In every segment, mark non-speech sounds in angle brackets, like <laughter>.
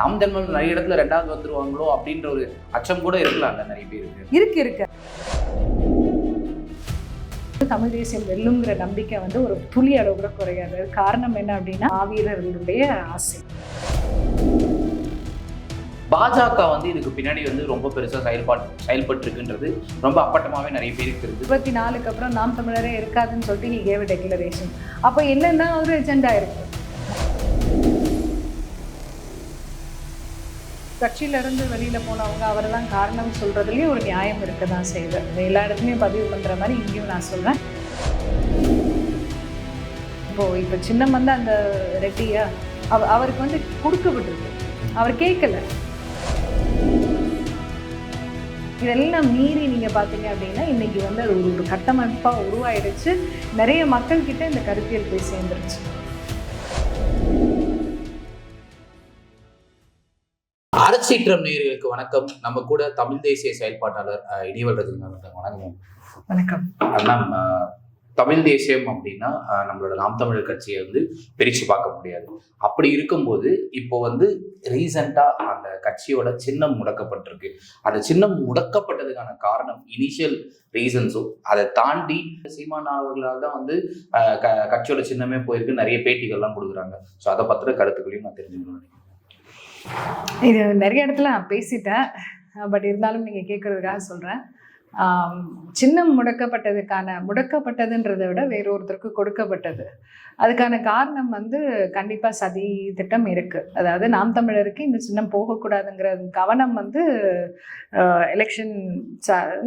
நாம் தமிழ் நிறைய இடத்துல ரெண்டாவது வந்துருவாங்களோ அப்படின்ற ஒரு அச்சம் கூட இருக்கலாம்ல நிறைய பேருக்கு. இருக்கு இருக்கு. தமிழ் தேசியம் வெல்லுங்கிற நம்பிக்கை வந்து ஒரு துளி அளவு கூட குறையாது. காரணம் என்ன அப்படின்னா மாவீரர்களுடைய ஆசை. பாஜக வந்து இதுக்கு பின்னாடி வந்து ரொம்ப பெருசா செயல்பாட்டு செயல்பட்டு இருக்குன்றது ரொம்ப அப்பட்டமாவே நிறைய பேருக்கு இருக்கு இருபத்தி நாலுக்கு அப்புறம் நாம் தமிழரே இருக்காதுன்னு சொல்லிட்டு நீ கேவ டெக்ளரேஷன் அப்போ என்னென்ன ஒரு எஜெண்டா இருக்கு. கட்சியிலேருந்து வெளியில் போனவங்க அவரை காரணம் சொல்கிறதுலேயும் ஒரு நியாயம் இருக்க தான் செய்யுது எல்லா இடத்துலையும் பதிவு பண்ணுற மாதிரி இங்கேயும் நான் சொல்கிறேன் இப்போ இப்போ சின்னம் வந்து அந்த ரெட்டியா அவ அவருக்கு வந்து கொடுக்கப்பட்டிருக்கு அவர் கேட்கல. இதெல்லாம் மீறி நீங்கள் பார்த்தீங்க அப்படின்னா இன்னைக்கு வந்து அது ஒரு கட்டமைப்பாக உருவாயிடுச்சு. நிறைய மக்கள்கிட்ட இந்த கருத்தியல் போய் சேர்ந்துருச்சு. அரசீற்றம் நேயர்களுக்கு வணக்கம். நம்ம கூட தமிழ் தேசிய செயல்பாட்டாளர் இடிவல் ரஜினிகாந்த். வணக்கம். வணக்கம். அஹ், தமிழ் தேசியம் அப்படின்னா நம்மளோட நாம் தமிழர் கட்சியை வந்து பிரிச்சு பார்க்க முடியாது. அப்படி இருக்கும்போது இப்போ வந்து ரீசெண்டா அந்த கட்சியோட சின்னம் முடக்கப்பட்டிருக்கு. அந்த சின்னம் முடக்கப்பட்டதுக்கான காரணம் இனிஷியல் ரீசன்ஸும் அதை தாண்டி சீமான் அவர்களால் தான் வந்து க- கட்சியோட சின்னமே போயிருக்கு. நிறைய பேட்டிகள்லாம் கொடுக்குறாங்க. ஸோ அதை பத்திர கருத்துக்களையும் நான் தெரிஞ்சுக்கணும் இது நிறைய இடத்துல நான் பேசிட்டேன் பட் இருந்தாலும் நீங்கள் கேட்குறதுக்காக சொல்கிறேன் சின்னம் முடக்கப்பட்டதுக்கான முடக்கப்பட்டதுன்றதை விட வேறொருத்தருக்கு கொடுக்கப்பட்டது. அதுக்கான காரணம் வந்து கண்டிப்பாக சதி திட்டம் இருக்குது அதாவது நாம் தமிழருக்கு இந்த சின்னம் போகக்கூடாதுங்கிற கவனம் வந்து எலெக்ஷன்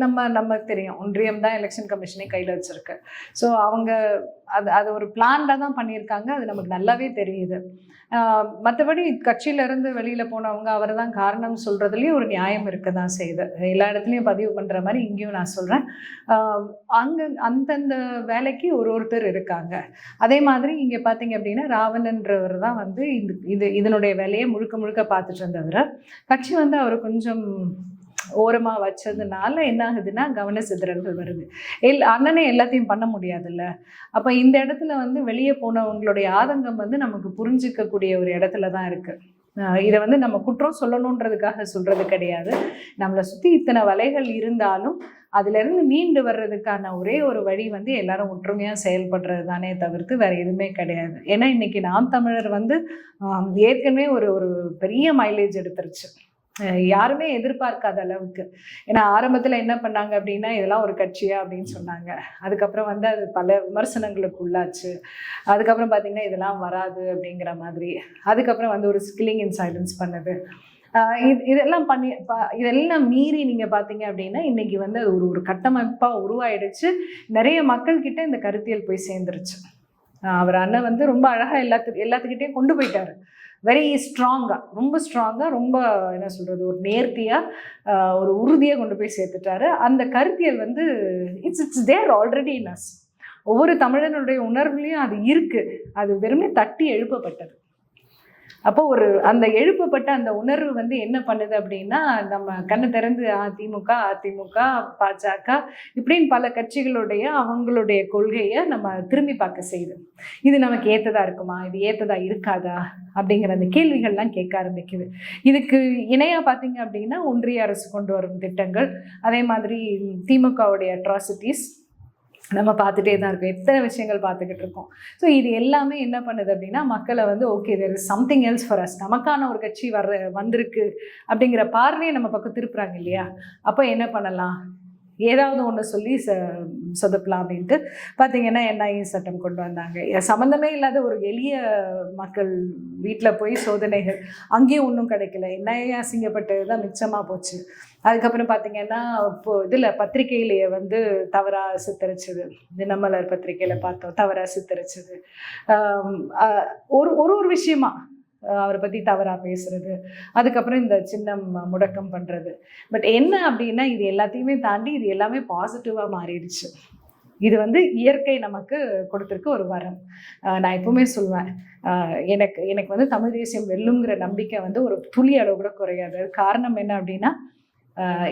நம்ம நமக்கு தெரியும். ஒன்றியம் தான் எலெக்ஷன் கமிஷனே கையில் வச்சுருக்கு. ஸோ அவங்க அது அது ஒரு பிளான்டாக தான் பண்ணியிருக்காங்க. அது நமக்கு நல்லாவே தெரியுது. மற்றபடி கட்சியிலேருந்து வெளியில் போனவங்க அவர் தான் காரணம் சொல்கிறதுலேயும் ஒரு நியாயம் இருக்க தான் செய்யுது. எல்லா இடத்துலையும் பதிவு பண்ணுற மாதிரி இங்கேயும் நான் சொல்கிறேன் அங்கே அந்தந்த வேலைக்கு ஒரு ஒருத்தர் இருக்காங்க. அதே மாதிரி இங்கே பார்த்தீங்க அப்படின்னா ராவணன்றவர் தான் வந்து இது இது இதனுடைய வேலையை முழுக்க முழுக்க பார்த்துட்டு இருந்தவர். கட்சி வந்து அவர் கொஞ்சம் ஓரமாக வச்சதுனால என்ன ஆகுதுன்னா கவன சிதறல்கள் வருது. எல் அண்ணனே எல்லாத்தையும் பண்ண முடியாதுல்ல. அப்போ இந்த இடத்துல வந்து வெளியே போனவங்களுடைய ஆதங்கம் வந்து நமக்கு புரிஞ்சிக்கக்கூடிய ஒரு இடத்துல தான் இருக்குது இதை வந்து நம்ம குற்றம் சொல்லணுன்றதுக்காக சொல்றது கிடையாது. நம்மளை சுற்றி இத்தனை வலைகள் இருந்தாலும் அதுலேருந்து மீண்டு வர்றதுக்கான ஒரே ஒரு வழி வந்து எல்லாரும் ஒற்றுமையாக செயல்படுறது தானே தவிர்த்து வேற எதுவுமே கிடையாது. ஏன்னா இன்னைக்கு நாம் தமிழர் வந்து ஏற்கனவே ஒரு ஒரு பெரிய மைலேஜ் எடுத்துருச்சு. யாருமே எதிர்பார்க்காத அளவுக்கு. ஏன்னா ஆரம்பத்தில் என்ன பண்ணாங்க அப்படின்னா இதெல்லாம் ஒரு கட்சியா அப்படின்னு சொன்னாங்க. அதுக்கப்புறம் வந்து அது பல விமர்சனங்களுக்கு உள்ளாச்சு. அதுக்கப்புறம் பார்த்தீங்கன்னா இதெல்லாம் வராது அப்படிங்கிற மாதிரி. அதுக்கப்புறம் வந்து ஒரு ஸ்கில்லிங் இன் சைலன்ஸ் பண்ணுது. இது இதெல்லாம் பண்ணி இதெல்லாம் மீறி நீங்கள் பார்த்தீங்க அப்படின்னா இன்னைக்கு வந்து அது ஒரு ஒரு கட்டமைப்பாக உருவாயிடுச்சு. நிறைய மக்கள் கிட்ட இந்த கருத்தியல் போய் சேர்ந்துருச்சு. அவர் அண்ணன் வந்து ரொம்ப அழகாக எல்லாத்து எல்லாத்துக்கிட்டையும் கொண்டு போயிட்டாரு. வெரி ஸ்ட்ராங்காக ரொம்ப ஸ்ட்ராங்காக ரொம்ப என்ன சொல்கிறது ஒரு நேர்த்தியாக ஒரு உறுதியாக கொண்டு போய் சேர்த்துட்டாரு. அந்த கருத்தியல் வந்து it's it's there already in us ஒவ்வொரு தமிழனுடைய உணர்வுலையும் அது இருக்குது அது வெறுமே தட்டி எழுப்பப்பட்டது. அப்போ ஒரு அந்த எழுப்பப்பட்ட அந்த உணர்வு வந்து என்ன பண்ணுது அப்படின்னா நம்ம கண்ணு திறந்து அதிமுக அதிமுக பாஜக இப்படின்னு பல கட்சிகளுடைய அவங்களுடைய கொள்கையை நம்ம திரும்பி பார்க்க செய்யுது. இது நமக்கு ஏத்ததா இருக்குமா? இது ஏத்ததா இருக்காதா? அப்படிங்கிற அந்த கேள்விகள்லாம் கேட்க ஆரம்பிக்குது. இதுக்கு இணையா பார்த்தீங்க அப்படின்னா ஒன்றிய அரசு கொண்டு வரும் திட்டங்கள் அதே மாதிரி திமுகவுடைய அட்ராசிட்டிஸ் நம்ம பார்த்துட்டே தான் இருக்கோம். எத்தனை விஷயங்கள் பார்த்துக்கிட்டு இருக்கோம். ஸோ இது எல்லாமே என்ன பண்ணுது அப்படின்னா மக்களை வந்து okay there is something else for us நமக்கான ஒரு கட்சி வர்ற வந்திருக்கு அப்படிங்கிற பார்வையை நம்ம பக்கம் திருப்புறாங்க இல்லையா? அப்போ என்ன பண்ணலாம்? ஏதாவது ஒன்று சொல்லி ச சொதப்பலாம் அப்படின்ட்டு பார்த்தீங்கன்னா என்ஐஏ சட்டம் கொண்டு வந்தாங்க. சம்மந்தமே இல்லாத ஒரு எளிய மக்கள் வீட்டில் போய் சோதனைகள் அங்கேயும் ஒன்றும் கிடைக்கல. என்ஐஏ அசிங்கப்பட்டது தான் மிச்சமாக போச்சு. அதுக்கப்புறம் பார்த்தீங்கன்னா இப்போ இதில் பத்திரிகையிலேயே வந்து தவறாக சித்தரிச்சது. தினமலர் பத்திரிகையில் பார்த்தோம் தவறாக சித்தரிச்சது. ஒரு ஒரு ஒரு விஷயமா அவரை பற்றி தவறாக பேசுறது. அதுக்கப்புறம் இந்த சின்னம் முடக்கம் பண்ணுறது பட் என்ன அப்படின்னா இது எல்லாத்தையுமே தாண்டி இது எல்லாமே பாசிட்டிவாக மாறிடுச்சு. இது வந்து இயற்கை நமக்கு கொடுத்துருக்க ஒரு வரம். நான் எப்பவுமே சொல்லுவேன் எனக்கு எனக்கு வந்து தமிழ் தேசியம் வெல்லுங்கிற நம்பிக்கை வந்து ஒரு துளி அளவு கூட குறையாது. அது காரணம் என்ன அப்படின்னா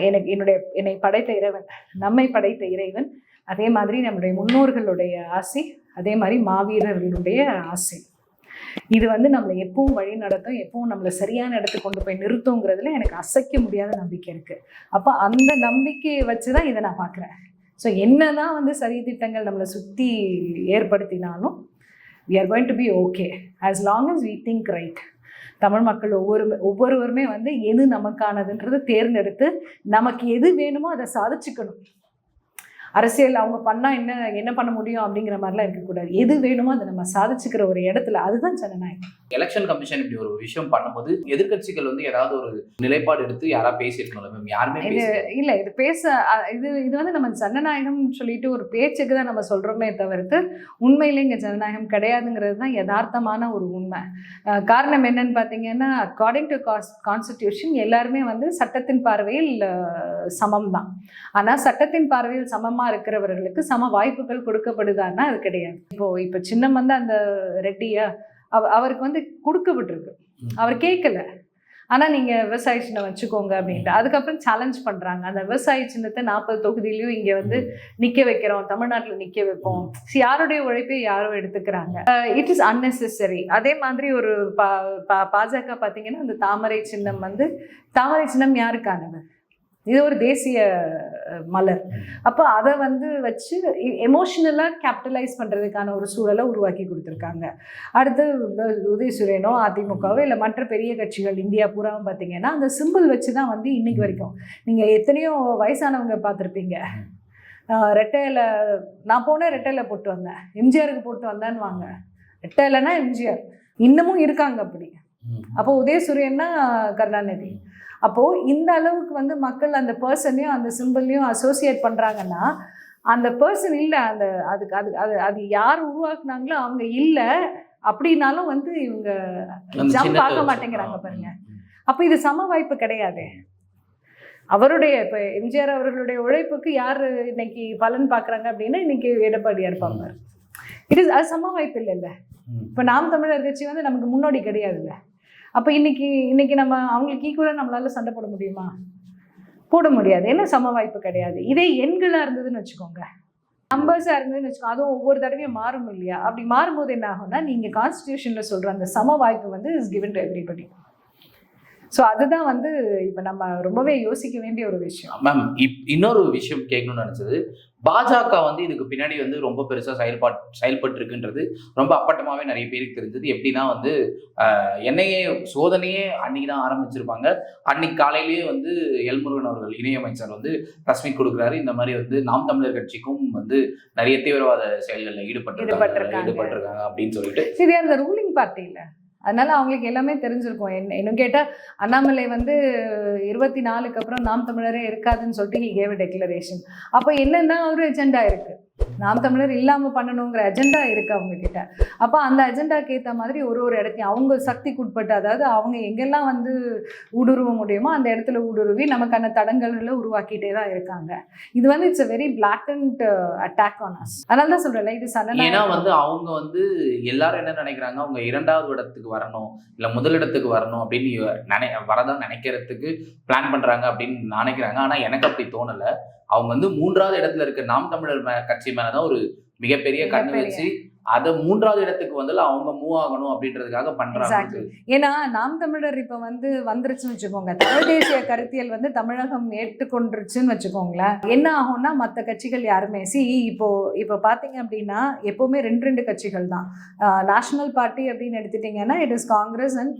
எனக்கு என்னுடைய என்னை படைத்த இறைவன் நம்மை படைத்த இறைவன் அதே மாதிரி நம்முடைய முன்னோர்களுடைய ஆசை அதே மாதிரி மாவீரர்களுடைய ஆசை. இது வந்து நம்மளை எப்பவும் வழி நடத்தும் எப்பவும் நம்மளை சரியான இடத்துக்கு கொண்டு போய் நிறுத்துங்கிறதுல எனக்கு அசைக்க முடியாத நம்பிக்கை இருக்கு. அப்போ அந்த நம்பிக்கையை வச்சு தான் இதை நான் பார்க்குறேன் ஸோ என்னதான் வந்து சரி திட்டங்கள் நம்மளை சுற்றி ஏற்படுத்தினாலும் we are going to be okay as long as we think right Tamil மக்கள் ஒவ்வொரு ஒவ்வொருவருமே வந்து எது நமக்கானதுன்றதை தேர்ந்தெடுத்து நமக்கு எது வேணுமோ அதை சாதிச்சுக்கணும். அரசியல் அவங்க பண்ணா என்ன என்ன பண்ண முடியும் அப்படிங்கிற மாதிரிலாம் இருக்கக்கூடாது. எது வேணுமோ அதை நம்ம சாதிச்சுக்கிற ஒரு இடத்துல அதுதான் ஜனநாயகம். எலெக்ஷன் கமிஷன் இப்படி ஒரு விஷயம் பண்ணும்போது எதிர்க்கட்சிகள் வந்து ஏதாவது ஒரு நிலைப்பாடு எடுத்து யாரா பேசியிருக்கணும் மேம் யாருமே இது. இல்ல இது பேச இது இது வந்து நம்ம ஜனநாயகம்னு சொல்லிட்டு ஒரு பேச்சுக்கு தான் நம்ம சொல்றோமே தவிர்த்து உண்மையிலே இங்க ஜனநாயகம் கிடையாதுங்கிறது தான் யதார்த்தமான ஒரு உண்மை. காரணம் என்னன்னு பார்த்தீங்கன்னா அக்கார்டிங் டு கான்ஸ்டிடியூஷன் எல்லாருமே வந்து சட்டத்தின் பார்வையில் சமம் தான் ஆனா சட்டத்தின் பார்வையில் சமமா இருக்கிறவர்களுக்கு சம வாய்ப்புகள் கொடுக்கப்படுதான்னா அது கிடையாது. இப்போ இப்போ சின்னம் வந்து அந்த ரெட்டியா அவ அவருக்கு வந்து கொடுக்கப்பட்டிருக்கு ம். அவர் கேட்கல ஆனா நீங்க விவசாய சின்னம் வச்சுக்கோங்க அப்படின்ட்டு. அதுக்கப்புறம் சேலஞ்ச் பண்றாங்க. அந்த விவசாய சின்னத்தை நாற்பது தொகுதியிலயும் இங்க வந்து நிக்க வைக்கிறோம். தமிழ்நாட்டுல நிக்க வைப்போம். யாருடைய உழைப்பையும் யாரும் எடுத்துக்கிறாங்க. It is unnecessary. அதே மாதிரி ஒரு பா- பாஜக பாத்தீங்கன்னா அந்த தாமரை சின்னம் வந்து தாமரை சின்னம் யாருக்கானது? இது ஒரு தேசிய மலர். அப்போ அதை வந்து வச்சு எமோஷனலாக கேபிட்டலைஸ் பண்ணுறதுக்கான ஒரு சூழலை உருவாக்கி கொடுத்துருக்காங்க. அடுத்து உதயசூரியனோ அதிமுகவோ இல்லை மற்ற பெரிய கட்சிகள் இந்தியா பூராவும் பார்த்தீங்கன்னா அந்த சிம்பிள் வச்சு தான் வந்து இன்னைக்கு வரைக்கும். நீங்கள் எத்தனையோ வயசானவங்க பார்த்துருப்பீங்க ரெட்டையில நான் போனேன் ரெட்டையில போட்டு வந்தேன். எம்ஜிஆருக்கு போட்டு வந்தேன்னு வாங்க ரெட்டையிலனா எம்ஜிஆர். இன்னமும் இருக்காங்க அப்படி. அப்போ உதயசூரியன்னா கருணாநிதி. அப்போ இந்த அளவுக்கு வந்து மக்கள் அந்த பர்சனையும் அந்த சிம்பிளையும் அசோசியேட் பண்றாங்கன்னா அந்த பர்சன் இல்லை அந்த அதுக்கு அது அது அது யார் உருவாக்குனாங்களோ அவங்க இல்லை அப்படின்னாலும் வந்து இவங்க ஜம்ப் பார்க்க வச்சு. மாட்டேங்கிறாங்க பாருங்க. அப்போ இது சம வாய்ப்பு கிடையாது அவருடைய இப்போ எம்ஜிஆர் அவர்களுடைய உழைப்புக்கு யார் இன்னைக்கு பலன் பார்க்குறாங்க அப்படின்னா இன்னைக்கு எடப்பாடியா இருப்பாங்க இட் இஸ் அது சம வாய்ப்பு இல்லைல்ல. இப்போ நாம் தமிழர் கட்சி வந்து நமக்கு முன்னோடி கிடையாதுல்ல அப்போ இன்னைக்கு இன்னைக்கு நம்ம அவங்களுக்கு ஈக்குவலாக நம்மளால சண்டை போட முடியுமா? போட முடியாது. ஏன்னா சம வாய்ப்பு கிடையாது. இதே எண்களாக இருந்ததுன்னு வச்சுக்கோங்க. நம்பர்ஸாக இருந்ததுன்னு வச்சுக்கோங்க அதுவும் ஒவ்வொரு தடவையும் மாறும் இல்லையா? அப்படி மாறும்போது என்ன ஆகும்னா நீங்கள் கான்ஸ்டியூஷனில் சொல்கிற அந்த சம வாய்ப்பு வந்து is given to everybody so அதுதான் வந்து இப்போ நம்ம ரொம்பவே யோசிக்க வேண்டிய ஒரு விஷயம். மேம் இப் இன்னொரு விஷயம் கேட்கணும்னு நினச்சது பாஜக வந்து இதுக்கு பின்னாடி வந்து ரொம்ப பெருசா செயல்பாட் செயல்பட்டு இருக்குன்றது ரொம்ப அப்பட்டமாவே நிறைய பேருக்கு தெரிஞ்சது. எப்படின்னா வந்து என்ஐஏ சோதனையே அன்னைக்கு தான் ஆரம்பிச்சிருப்பாங்க. அன்னைக்கு காலையிலேயே வந்து எல்முருகன் அவர்கள் இணையமைச்சர் வந்து பிரஸ்மிக் கொடுக்குறாரு. இந்த மாதிரி வந்து நாம் தமிழர் கட்சிக்கும் வந்து நிறைய தீவிரவாத செயல்களில் ஈடுபட்டிருக்காங்க. ஈடுபட்டிருக்காங்க. அப்படின்னு சொல்லிட்டு. இது அந்த ரூலிங் பார்ட்டி இல்லை அதனால அவங்களுக்கு எல்லாமே தெரிஞ்சிருக்கும். என்ன இன்னும் கேட்டால் அண்ணாமலை வந்து இருபத்தி நாலுக்கு அப்புறம் நாம் தமிழரே இருக்காதுன்னு சொல்லிட்டு ஹி கேவ் டெக்ளரேஷன் அப்போ என்னன்னா ஒரு எஜெண்டா இருக்கு. நாம் தமிழர் இல்லாமல் பண்ணணுங்கிற அஜெண்டா இருக்கு அவங்க கிட்ட அப்போ அந்த அஜெண்டாக்கு ஏற்ற மாதிரி ஒரு ஒரு இடத்தையும் அவங்க சக்திக்கு உட்பட்டு அதாவது அவங்க எங்கெல்லாம் வந்து ஊடுருவ முடியுமோ அந்த இடத்துல ஊடுருவி நமக்கான தடங்கல்களை உருவாக்கிட்டே தான் இருக்காங்க. இது வந்து it's a very blatant attack on us அதனால தான் சொல்றேன்ல இது ஏன்னா வந்து அவங்க வந்து எல்லாரும் என்ன நினைக்கிறாங்க அவங்க இரண்டாவது இடத்துக்கு வரணும் இல்ல முதலிடத்துக்கு வரணும் அப்படின்னு நினை வரதான் நினைக்கிறதுக்கு பிளான் பண்றாங்க அப்படின்னு நினைக்கிறாங்க. ஆனா எனக்கு அப்படி தோணல. அவங்க வந்து மூன்றாவது இடத்துல இருக்க நாம் தமிழர் கட்சி மேலதான் ஒரு மிகப்பெரிய கண்ணு. வச்சு அதை மூன்றாவது இடத்துக்கு வந்து அவங்க மூவ் ஆகணும் அப்படின்றதுக்காக பண்றாங்க. ஏன்னா நாம் தமிழர் இப்ப வந்து வந்துருச்சுன்னு வச்சுக்கோங்க. தமிழ் தேசிய கருத்தியல் வந்து தமிழகம் ஏற்றுக்கொண்டுருச்சுன்னு வச்சுக்கோங்களேன். என்ன ஆகும்னா மற்ற கட்சிகள் யாருமே சி இப்போ இப்போ பாத்தீங்க அப்படின்னா எப்பவுமே ரெண்டு ரெண்டு கட்சிகள் தான். நேஷனல் பார்ட்டி அப்படின்னு எடுத்துட்டீங்கன்னா இட் இஸ் காங்கிரஸ் அண்ட்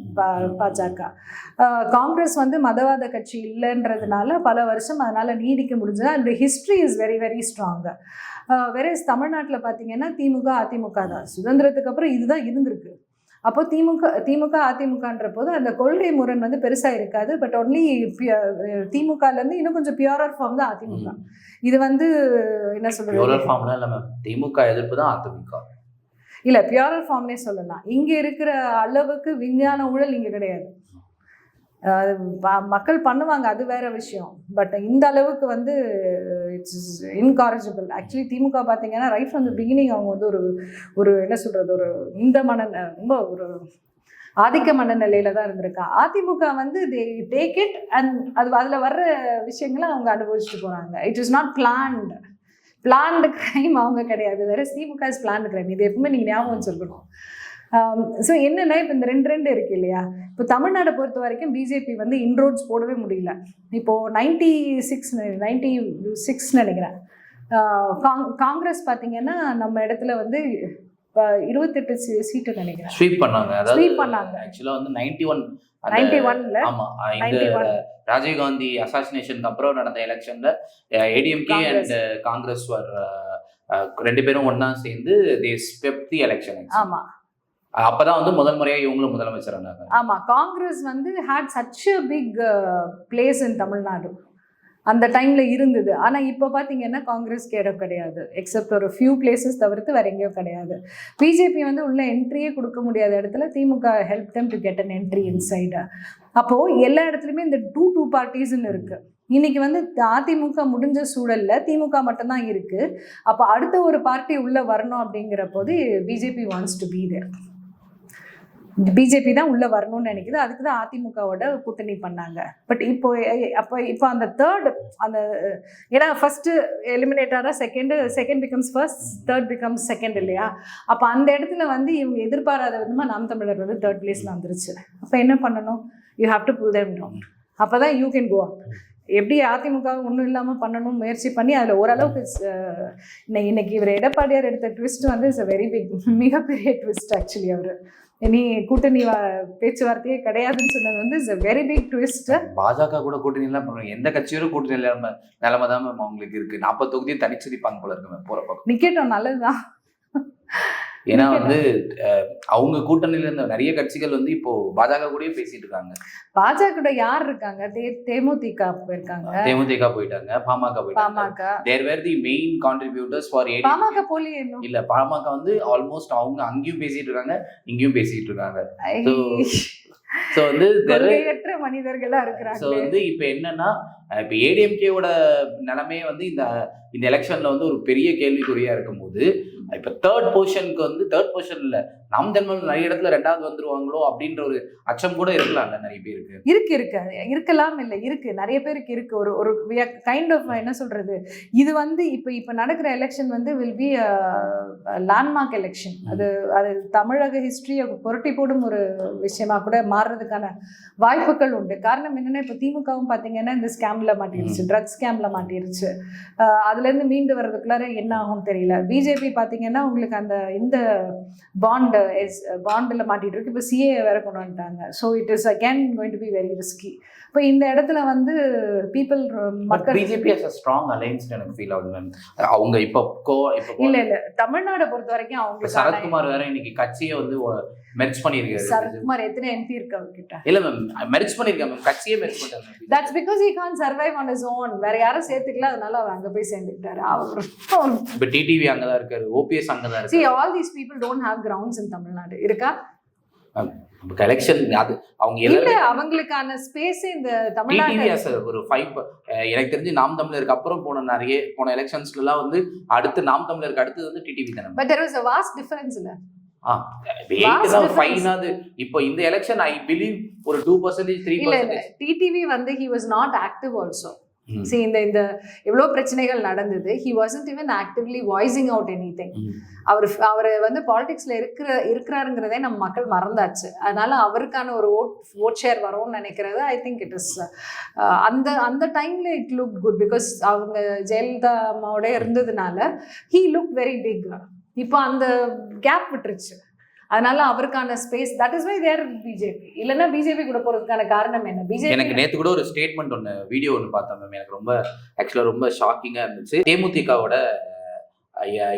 பாஜக. காங்கிரஸ் வந்து மதவாத கட்சி இல்லைன்றதுனால பல வருஷம் அதனால நீடிக்க முடிஞ்சது. அந்த history is very very strong versus தமிழ்நாட்டில் பார்த்தீங்கன்னா திமுக அதிமுக தான். சுதந்திரத்துக்கு அப்புறம் இதுதான் இருந்திருக்கு. அப்போ திமுக திமுக அதிமுகன்ற போது அந்த கொள்கை முரண் வந்து பெருசாக இருக்காது. பட் ஒன்லி திமுகலேருந்து இன்னும் கொஞ்சம் பியூரர் ஃபார்ம் தான் அதிமுக. இது வந்து என்ன சொல்றது? யூரல் ஃபார்ம்லாம் இல்ல மேம் திமுக எதிர்ப்பு தான் அதிமுக. இல்ல பியூரர் ஃபார்ம்னே சொல்லலாம். இங்க இருக்கிற அளவுக்கு விஞ்ஞான ஊழல் இங்க கிடையாது. மக்கள் பண்ணுவாங்க அது வேற விஷயம். பட் இந்த அளவுக்கு வந்து இட்ஸ் இன்காரஜபிள் ஆக்சுவலி திமுக பார்த்தீங்கன்னா ரைட் ஃப்ரம் த பிகினிங் அவங்க வந்து ஒரு ஒரு என்ன சொல்கிறது ஒரு இந்த மன ரொம்ப ஒரு ஆதிக்க மனநிலையில தான் இருந்திருக்கா. அதிமுக வந்து தே டேக் இட் அண்ட் அது அதில் வர்ற விஷயங்களை அவங்க அனுபவிச்சுட்டு போகிறாங்க it is not planned planned crime அவங்க கிடையாது. வேற திமுக இஸ் பிளான்டு கிரைம் இது எப்பவுமே நீங்கள் ஞாபகம் வச்சுருக்கணும். ஸோ என்னன்னா இப்போ இந்த ரெண்டு ரெண்டு இருக்கு இல்லையா? இப்போ தமிழ்நாடை பொறுத்த வரைக்கும் பிஜேபி வந்து இன்ரோட்ஸ் போடவே முடியல. இப்போ நைன்டி சிக்ஸ் நைன்டி சிக்ஸ் நினைக்கிறேன். ஆஹ் காங் காங்கிரஸ் பார்த்தீங்கன்னா நம்ம இடத்துல வந்து இருபத்தெட்டு சீட்டு நினைக்கிறேன். ஸ்வீப் பண்ணாங்க. அதாவது Sweep பண்ணாங்க. ஆக்சுவலா வந்து நைன்டி ஒன் நைன்டி ஒன்ல ஆமா அஹ் இந்த ராஜீவ்காந்தி அசாசினேஷனுக்கு அப்புறம் நடந்த எலெக்ஷன்ல ஏடிஎம்கே. அண்ட் காங்கிரஸ். வர் ரெண்டு பேரும் ஒண்ணா சேர்ந்து தே ஸ்வெப் தி எலெக்ஷன் ஆமா. அப்பதான் வந்து முதல் முறையா இவங்களும் முதலமைச்சர் ஆனாங்க. ஆமா காங்கிரஸ் வந்து had such a big place in Tamil Nadu அந்த டைம்ல இருந்தது. ஆனா இப்போ பாத்தீங்கன்னா காங்கிரஸ்க்கு இடம் கிடையாது. எக்ஸப்ட் ஒரு ஃபியூ பிளேசஸ் தவிர்த்து வேற எங்கேயும் கிடையாது. பிஜேபி வந்து உள்ள என்ட்ரியே கொடுக்க முடியாத இடத்துல DMK help them to get an entry inside அப்போ எல்லா இடத்துலையுமே இந்த டூ டூ பார்ட்டிஸ்ன்னு இருக்கு. இன்னைக்கு வந்து அதிமுக முடிஞ்ச சூழல்ல திமுக மட்டும்தான் இருக்கு. அப்போ அடுத்த ஒரு பார்ட்டி உள்ள வரணும் அப்படிங்கிற போது BJP wants to be there BJP தான் உள்ளே வரணும்னு நினைக்குது. அதுக்கு தான் அதிமுகவோட கூட்டணி பண்ணாங்க. பட் இப்போ அப்போ இப்போ அந்த தேர்ட் அந்த ஏன்னா first எலிமினேட்டராக second second becomes first third becomes second இல்லையா? அப்போ அந்த இடத்துல வந்து இவங்க எதிர்பாராத விதமாக நாம் தமிழர் வந்து தேர்ட் பிளேஸில் வந்துருச்சு. அப்போ என்ன பண்ணணும்? You have to pull them down அப்போ தான் யூ கேன் கோ எப்படி அதிமுக ஒன்றும் இல்லாமல் பண்ணணும் முயற்சி பண்ணி அதில் ஓரளவுக்கு இன்னைக்கு இவர் எடப்பாடியார் எடுத்த ட்விஸ்ட் வந்து இட்ஸ் வெரி பிக் மிகப்பெரிய ட்விஸ்ட் ஆக்சுவலி அவர். இனி கூட்டணி பேச்சுவார்த்தையே கிடையாதுன்னு சொன்னது வந்து it's a very big twist BJP கூட கூட்டணி எல்லாம் எந்த கட்சியோட கூட்டணி இல்லாம நிலைமை தான் மேம் அவங்களுக்கு இருக்கு. நாற்பது தொகுதியும் தனிச்சு நிப்பாங்க போல இருக்கு மேம் போற பக்கம். நிக்கட்டும் நல்லதுதான். ஏன்னா வந்து அவங்க கூட்டணியில இருந்த நிறைய கட்சிகள் வந்து இப்போ பாஜக கூடயே பேசிட்டு இருக்காங்க. பாஜக கூட யார் இருக்காங்க? தேமுதிக போயிருக்காங்க. தேமுதிக போயிட்டாங்க பாமக போயிட்டாங்க. There were the main contributors for PMK இன்னும். இல்ல பாமக வந்து ஆல்மோஸ்ட் அவங்க அங்கேயும் பேசிட்டு இருக்காங்க இங்கேயும் பேசிட்டு இருக்காங்க. ஸோ வந்து கொள்கையற்ற மனிதர்களா ஸோ இருக்கிறாங்க வந்து இப்போ என்னன்னா இப்போ ஏடிஎம்கேவோட நிலைமையே வந்து இந்த இந்த எலெக்ஷன்ல வந்து ஒரு பெரிய கேள்விக்குறியா இருக்கும்போது இப்போ தேர்ட் பொசிஷனுக்கு வந்து தேர்ட் பொசிஷன் இல்லை நாம் தென்மல் நிறைய இடத்துல ரெண்டாவது வந்துருவாங்களோ அப்படின்ற ஒரு அச்சம் கூட இருக்கலாம்ல நிறைய பேருக்கு. இருக்கு இருக்கு. இருக்கலாம் இல்லை இருக்கு. நிறைய பேருக்கு இருக்கு. ஒரு ஒரு கைண்ட் ஆஃப் என்ன சொல்றது? இது வந்து இப்போ இப்போ நடக்கிற எலெக்ஷன் வந்து வில் பி லேண்ட்மார்க் எலெக்ஷன் அது அது தமிழக ஹிஸ்டரியை புரட்டி போடும் ஒரு விஷயமா கூட மாறுறதுக்கான வாய்ப்புகள் உண்டு. காரணம் என்னன்னா இப்போ திமுகவும் பார்த்தீங்கன்னா இந்த ஸ்கேம்ல மாட்டிருச்சு ட்ரக்ஸ் ஸ்கேம்ல மாட்டிருச்சு. அதுலேருந்து மீண்டு வர்றதுக்குள்ளார என்ன ஆகும்னு தெரியல. பிஜேபி பார்த்தீங்கன்னா உங்களுக்கு அந்த இந்த பாண்ட் எஸ் பாண்டில் மாட்டிட்டு இருக்கு. இப்போ சிஏ வேற கொண்டு வந்துட்டாங்க. So it is again going to be very risky இப்போ இந்த இடத்துல வந்து பீப்புள் மக்கள் பிஜேபி ஸ்ட்ராங் அலைன்ஸ் எனக்கு ஃபீல் ஆகுது மேம் அவங்க இப்போ கோ இப்போ இல்ல இல்ல. தமிழ்நாடை பொறுத்த வரைக்கும் அவங்களுக்கு சரத்குமார் வேற இன்னைக்கு கட்சியை வந்து மெர்ச் பண்ணியிருக்காரு. சரத்குமார் எத்தனை எம்பி இருக்கு அவர்கிட்ட? இல்ல மேம் மெர்ச் பண்ணிருக்காங்க மேம் கட்சியே மெர்ச் பண்ணிட்டாங்க that's because he can't survive on his own. வேற யாரும் சேர்த்துக்கல அதனால அவர் அங்க போய் சேர்ந்துக்கிட்டாரு. அவர் <laughs> இப்போ டிடிவி அங்கதான் இருக்காரு ஓபிஎஸ் அங்கதான் see இருக்காரு. all these people don't have grounds in Tamil Nadu. இருக்கா? எலெக்ஷன் அது அவங்க இல்ல எல்லாரும் அவங்களுக்கான ஸ்பேஸ் இந்த தமிழ்நாடு ஒரு ஃபைவ் எனக்கு தெரிஞ்சு நாம் தமிழருக்கு அப்புறம் போன நிறைய போன எலெக்ஷன்ஸ்ல எல்லாம் வந்து அடுத்து நாம் தமிழருக்கு அடுத்தது வந்து டிடிவி தானே. But there was a vast difference இல்ல? இப்போ இந்த எலெக்ஷன் ஐ பிலீவ் ஒரு டூ பர்சன்டேஜ் த்ரீ டிடிவி வந்து he was not active also. See இந்த இந்த எவ்வளோ பிரச்சனைகள் நடந்தது he wasn't even actively voicing out anything. அவர் அவர் வந்து பாலிடிக்ஸ்ல இருக்கிற இருக்கிறாருங்கிறதே நம்ம மக்கள் மறந்தாச்சு. அதனால அவருக்கான ஒரு ஓட் ஓட் ஷேர் வரும்னு நினைக்கிறது ஐ திங்க் இட் இஸ் அந்த அந்த டைம்ல இட் லுக் குட் பிகாஸ் அவங்க ஜெயலலிதா அம்மாவோட இருந்ததுனால ஹீ லுக் வெரி பிக் இப்போ அந்த கேப் விட்டுருச்சு. அதனால அவருக்கான space that is why there BJP இல்லைன்னா பிஜேபி கூட போறதுக்கான காரணம் என்ன? பிஜேபி எனக்கு நேத்து கூட ஒரு ஸ்டேட்மெண்ட் ஒன்று வீடியோ ஒன்று பார்த்தேன் மேம் எனக்கு ரொம்ப ஆக்சுவலாக ரொம்ப ஷாக்கிங்காக இருந்துச்சு. தேமுதிகவோட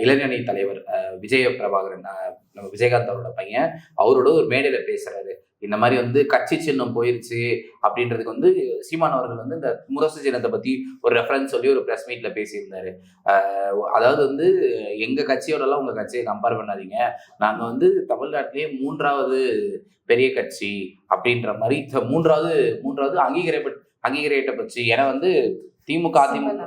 இளைஞணி தலைவர் விஜய பிரபாகரன் நம்ம விஜயகாந்த் அவரோட பையன் அவரோட ஒரு மேடையில பேசுறாரு. இந்த மாதிரி வந்து கட்சி சின்னம் போயிருச்சு அப்படின்றதுக்கு வந்து சீமான் அவர்கள் வந்து இந்த முரசு சின்னத்தை பத்தி ஒரு ரெஃபரன்ஸ் சொல்லி ஒரு ப்ரெஸ் மீட்ல பேசியிருந்தாரு. அதாவது வந்து எங்க கட்சியோடலாம் உங்க கட்சியை கம்பேர் பண்ணாதீங்க. நாங்க வந்து தமிழ்நாட்டிலேயே மூன்றாவது பெரிய கட்சி அப்படின்ற மாதிரி மூன்றாவது மூன்றாவது அங்கீகரிப்பட் அங்கீகரிக்கப்பட்ட கட்சி ஏன்னா வந்து திமுக அதிமுக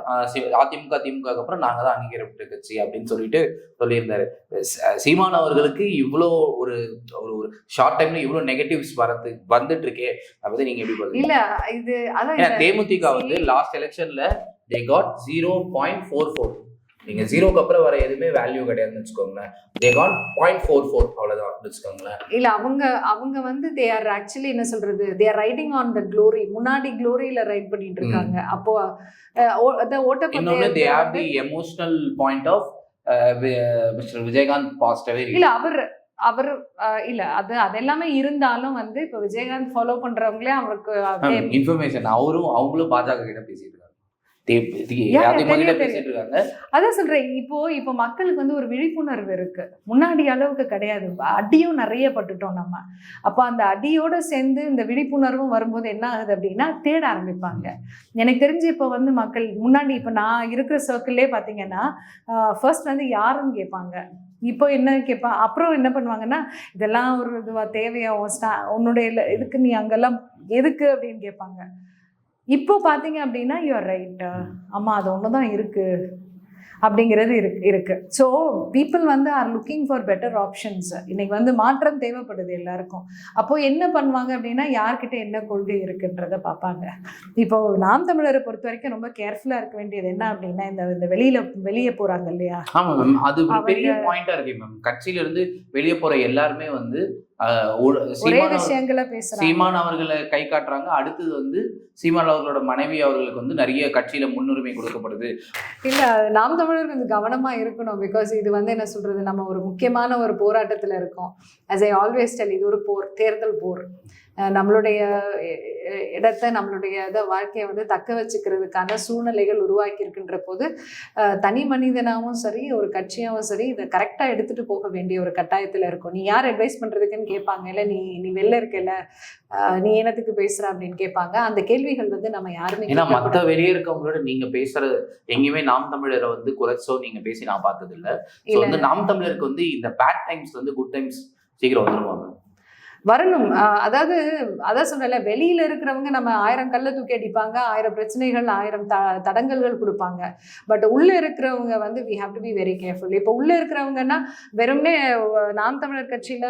அதிமுக திமுக அப்புறம் நாங்க தான் அங்கீகரிக்கப்பட்ட கட்சி அப்படின்னு சொல்லிட்டு சொல்லியிருந்தாரு. சீமான் அவர்களுக்கு இவ்வளோ ஒரு ஒரு ஒரு ஷார்ட் டைம்ல இவ்வளோ நெகட்டிவ்ஸ் வரது வந்துட்டு இருக்கே அதை பத்தி நீங்க எப்படி பாருங்க இல்ல இது அதான் தேமுதிக வந்து லாஸ்ட் எலெக்ஷன்ல they got zero point four four நீங்க ஜீரோக்கு அப்புறம் வர எதுவுமே வேல்யூ கிடையாதுன்னு வச்சுக்கோங்களேன். They got point four four அவ்வளவுதான் வச்சுக்கோங்களேன். இல்ல அவங்க அவங்க வந்து தே ஆர் ஆக்சுவலி என்ன சொல்றது? They are riding on the glory முன்னாடி க்ளோரியில ரைட் பண்ணிட்டு இருக்காங்க. அப்போ அஹ், ஓ- அந்த இன்னொன்னு they have the emotional point of mister Vijayakanth பாசிட்டிவே இல்ல அவர் அவர் இல்ல அது அதெல்லாமே இருந்தாலும் வந்து இப்ப விஜயகாந்த் ஃபாலோ பண்றவங்களே அவருக்கு இன்ஃபர்மேஷன் அவரும் அவங்களும் பாஜக கிட்ட பேசிட்டு அதான் சொல்றேன் இப்போ இப்போ மக்களுக்கு வந்து ஒரு விழிப்புணர்வு இருக்கு. முன்னாடி அளவுக்கு கிடையாது. அடியும் நிறைய பட்டுட்டோம் நம்ம. அப்போ அந்த அடியோட சேர்ந்து இந்த விழிப்புணர்வும் வரும்போது என்ன ஆகுது அப்படின்னா தேட ஆரம்பிப்பாங்க. எனக்கு தெரிஞ்சு இப்போ வந்து மக்கள் முன்னாடி இப்போ நான் இருக்கிற சர்க்கிள்லே பார்த்தீங்கன்னா ஃபர்ஸ்ட் வந்து யாருன்னு கேட்பாங்க. இப்போ என்ன கேட்பா அப்புறம் என்ன பண்ணுவாங்கன்னா இதெல்லாம் ஒரு இதுவா தேவையா உன் ஸ்டா உன்னுடைய இதுக்கு நீ அங்கெல்லாம் எதுக்கு அப்படின்னு கேட்பாங்க. இப்போ பார்த்தீங்க அப்படின்னா யூஆர் ரைட் அம்மா அது ஒன்று தான் இருக்கு. அப்படிங்கிறது இருக்கு இருக்கு. ஸோ பீப்புள் வந்து are looking for better options இன்னைக்கு வந்து மாற்றம் தேவைப்படுது எல்லாருக்கும். அப்போ என்ன பண்ணுவாங்க அப்படின்னா யார்கிட்ட என்ன கொள்கை இருக்குன்றத பார்ப்பாங்க. இப்போ நாம் தமிழரை பொறுத்த வரைக்கும் ரொம்ப கேர்ஃபுல்லாக இருக்க வேண்டியது என்ன அப்படின்னா இந்த இந்த வெளியில வெளியே போறாங்க இல்லையா? ஆமா மேம் அது பெரிய பாயிண்டா இருக்கு மேம் கட்சியில இருந்து வெளியே போற எல்லாருமே வந்து சீமான் அவர்களை கை காட்டுறாங்க. அடுத்தது வந்து சீமான் அவர்களோட மனைவி அவர்களுக்கு வந்து நிறைய கட்சியில முன்னுரிமை கொடுக்கப்படுது. இல்ல நாம் தமிழர் கொஞ்சம் கவனமா இருக்கணும். பிகாஸ் இது வந்து என்ன சொல்றது? நம்ம ஒரு முக்கியமான ஒரு போராட்டத்துல இருக்கோம். as ஐ ஆல்வேஸ் டெல் இது ஒரு போர் தேர்தல் போர். நம்மளுடைய இடத்தை நம்மளுடைய இதை வாழ்க்கையை வந்து தக்க வச்சுக்கிறதுக்கான சூழ்நிலைகள் உருவாக்கி இருக்கின்ற போது தனி மனிதனாகவும் சரி ஒரு கட்சியாகவும் சரி இதை கரெக்டாக எடுத்துட்டு போக வேண்டிய ஒரு கட்டாயத்தில் இருக்கும். நீ யார் அட்வைஸ் பண்றதுக்குன்னு கேட்பாங்க. இல்லை நீ நீ வெளில இருக்கல நீ என்னத்துக்கு பேசுற அப்படின்னு கேட்பாங்க. அந்த கேள்விகள் வந்து நம்ம யாருமே ஏன்னா. மத்த வெளியே இருக்கவங்களோட நீங்க பேசுறது எங்கேயுமே நாம் தமிழரை வந்து குறைச்சோ நீங்க பேசி நான் பார்த்தது இல்ல So இல்ல வந்து நாம் தமிழருக்கு வந்து இந்த பேட் டைம்ஸ் வந்து குட் டைம்ஸ் சீக்கிரம் வந்துருவாங்க. வரணும். ஆஹ் அதாவது அதான் சொன்னல வெளியில இருக்கிறவங்க நம்ம ஆயிரம் கல்ல தூக்கி அடிப்பாங்க ஆயிரம் பிரச்சனைகள் ஆயிரம் த தடங்கல்கள் கொடுப்பாங்க. பட் உள்ள இருக்கிறவங்க வந்து we have to be very careful இப்போ உள்ள இருக்கிறவங்கன்னா வெறும்னே நாம் தமிழர் கட்சியில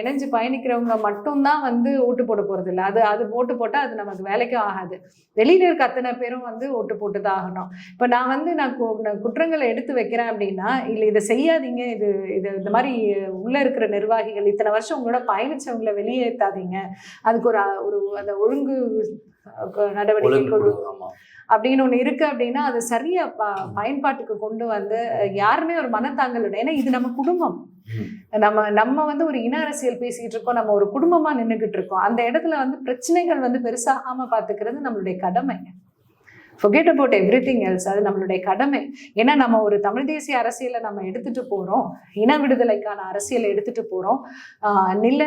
இணைஞ்சு பயணிக்கிறவங்க மட்டும்தான் வந்து ஓட்டு போட போறது இல்லை அது அது ஓட்டு போட்டா அது நமக்கு வேலைக்கும் ஆகாது. வெளியில இருக்க அத்தனை பேரும் வந்து ஓட்டு போட்டு தான் ஆகணும். இப்போ நான் வந்து நான் நான் குற்றங்களை எடுத்து வைக்கிறேன் அப்படின்னா இல்லை இதை செய்யாதீங்க இது இது இந்த மாதிரி உள்ள இருக்கிற நிர்வாகிகள் இத்தனை வருஷம் உங்களோட பயணிச்சவங்களை வெளியேற்றாதீங்க அதுக்கு ஒரு ஒரு அந்த ஒழுங்கு நடவடிக்கை கொடு. அப்படின்னு ஒன்று இருக்கு அப்படின்னா அது சரியா ப பயன்பாட்டுக்கு கொண்டு வந்து யாருமே ஒரு மனத்தாங்கல் ஏன்னா இது நம்ம குடும்பம். நம்ம நம்ம வந்து ஒரு இன அரசியல் பேசிட்டு இருக்கோம். நம்ம ஒரு குடும்பமா நின்றுகிட்டு இருக்கோம். அந்த இடத்துல வந்து பிரச்சனைகள் வந்து பெருசாகாம பாத்துக்கிறது நம்மளுடைய forget about everything else அது நம்மளுடைய கடமை. ஏன்னா நம்ம ஒரு தமிழ் தேசிய அரசியலை நம்ம எடுத்துட்டு போகிறோம் இன விடுதலைக்கான அரசியலை எடுத்துட்டு போகிறோம் நில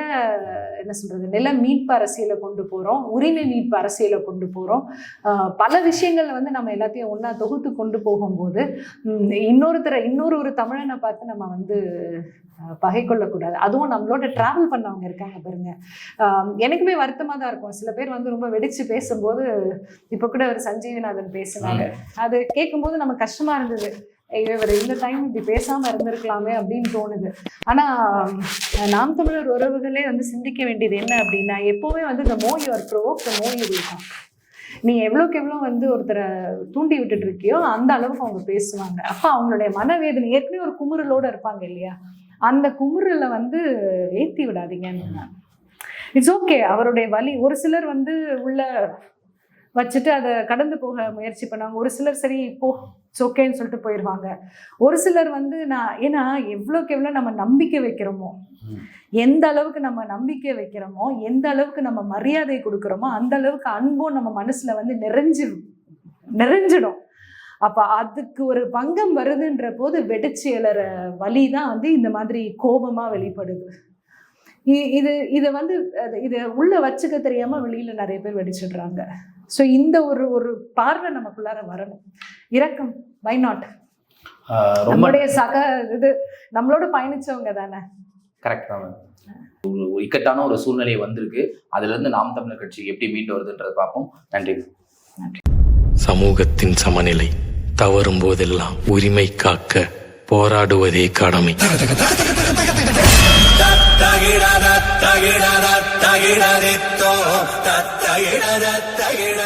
என்ன சொல்றது நில மீட்பு அரசியலை கொண்டு போகிறோம் உரிமை மீட்பு அரசியலை கொண்டு போகிறோம் பல விஷயங்கள் வந்து நம்ம எல்லாத்தையும் ஒன்றா தொகுத்து கொண்டு போகும்போது இன்னொருத்தரை இன்னொரு ஒரு தமிழனை பார்த்து நம்ம வந்து பகை கொள்ளக்கூடாது அதுவும் நம்மளோட டிராவல் பண்ணவங்க இருக்காங்க பாருங்க. எனக்குமே வருத்தமாக தான் இருக்கும். சில பேர் வந்து ரொம்ப வெடிச்சு பேசும்போது இப்போ கூட ஒரு சஞ்சீவிநாதன் பேசினாங்க அது கேட்கும்போது நம்ம கஷ்டமா இருந்தது. இவர் இந்த டைம் இப்படி பேசாம இருந்திருக்கலாமே அப்படின்னு தோணுது. ஆனா நாம் தமிழர் உறவுகளே வந்து சிந்திக்க வேண்டியது என்ன அப்படின்னா எப்பவுமே வந்து இந்த மோ யுவர் ப்ரோ த மோ யூ நீ எவ்வளோக்கு எவ்வளோ வந்து ஒருத்தரை தூண்டி விட்டுட்டு இருக்கியோ அந்த அளவுக்கு அவங்க பேசுவாங்க. அப்போ அவங்களுடைய மனவேதனை ஏற்கனவே ஒரு குமுறலோட இருப்பாங்க இல்லையா? அந்த குமுறலை வந்து ஏற்றி விடாதீங்கன்னு. இட்ஸ் ஓகே அவருடைய வலி ஒரு சிலர் வந்து உள்ள வச்சுட்டு அதை கடந்து போக முயற்சி பண்ணாங்க ஒரு சிலர் சரி போ ஓகேன்னு சொல்லிட்டு போயிடுவாங்க ஒரு சிலர் வந்து நான் ஏன்னா எவ்வளோக்கு எவ்வளோ நம்ம நம்பிக்கை வைக்கிறோமோ. எந்த அளவுக்கு நம்ம நம்பிக்கை வைக்கிறோமோ எந்த அளவுக்கு நம்ம மரியாதை கொடுக்குறோமோ அந்த அளவுக்கு அன்பும் நம்ம மனசுல வந்து நிறைஞ்சு நிறைஞ்சிடும். அப்ப அதுக்கு ஒரு பங்கம் வருதுன்ற போது வெடிச்சு எழற வலி தான் வந்து இந்த மாதிரி கோபமா வெளிப்படுது. இது இதை வந்து அது- இதை உள்ள வச்சுக்க தெரியாம வெளியில நிறைய பேர் வெடிச்சிடுறாங்க ஸோ இந்த ஒரு ஒரு பார்வை நமக்குள்ளார வரணும் இரக்கம் வை நாட் நம்மளுடைய சக இது நம்மளோட பயணிச்சவங்க தானே கரெக்ட் தான் இக்கட்டான ஒரு சூழ்நிலை வந்திருக்கு அதுல இருந்து நாம் தமிழர் கட்சி எப்படி மீண்டு வருதுன்றதை பார்ப்போம் நன்றி சமூகத்தின் சமநிலை தவறும் போதெல்லாம் உரிமை காக்க போராடுவதே கடமை തകിട തകിട തകിട